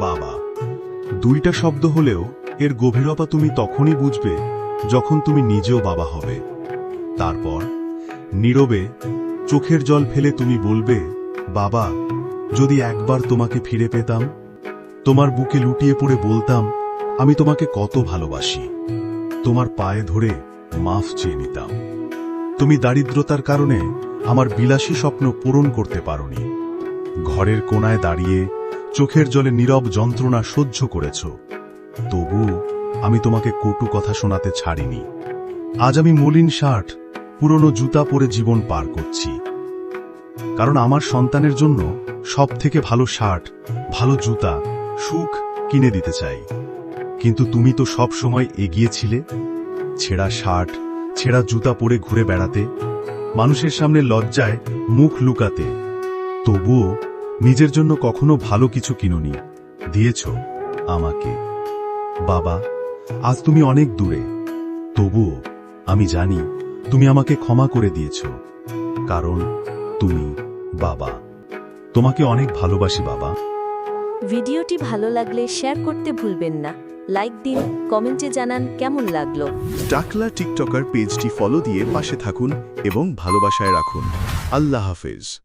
বাবা। দুইটা শব্দ হলেও এর গভীরতা তুমি তখনই বুঝবে যখন তুমি নিজেও বাবা হবে। তারপর, নীরবে চোখের জল ফেলে তুমি বলবে, বাবা, যদি একবার তোমাকে ফিরে পেতাম, তোমার বুকে লুটিয়ে পড়ে বলতাম, আমি তোমাকে কত ভালোবাসি। তোমার পায়ে ধরে মাফ চেয়ে নিতাম। তুমি দারিদ্রতার কারণে আমার বিলাসী স্বপ্ন পূরণ করতে পারোনি। ঘরের কোনায় দাঁড়িয়ে চোখের জলে নীরব যন্ত্রণা সহ্য করেছ। তবু আমি তোমাকে কটু কথা শোনাতে ছাড়িনি। আজ আমি মলিন শার্ট পুরনো জুতা পরে জীবন পার করছি। কারণ আমার সন্তানের জন্য সব থেকে ভালো শার্ট ভালো জুতা, সুখ কিনে দিতে চাই। কিন্তু তুমি তো সব সময় এগিয়েছিলে, ছেঁড়া শার্ট ছেঁড়া জুতা পরে ঘুরে বেড়াতে, মানুষের সামনে লজ্জায় মুখ লুকাতে। তবুও নিজের জন্য কখনো ভালো কিছু কিনুনি। দিয়েছ আমাকে। বাবা আজ তুমি অনেক দূরে। তবুও আমি জানি তুমি আমাকে ক্ষমা করে দিয়েছ। কারণ তুমি বাবা। তোমাকে অনেক ভালোবাসি বাবা। ভিডিওটি ভালো লাগলে শেয়ার করতে ভুলবেন না। লাইক দিন কমেন্টে জানান কেমন লাগল। টাকলা টিকটকার পেজটি ফলো দিয়ে পাশে থাকুন এবং ভালোবাসায় রাখুন। আল্লাহ হাফেজ।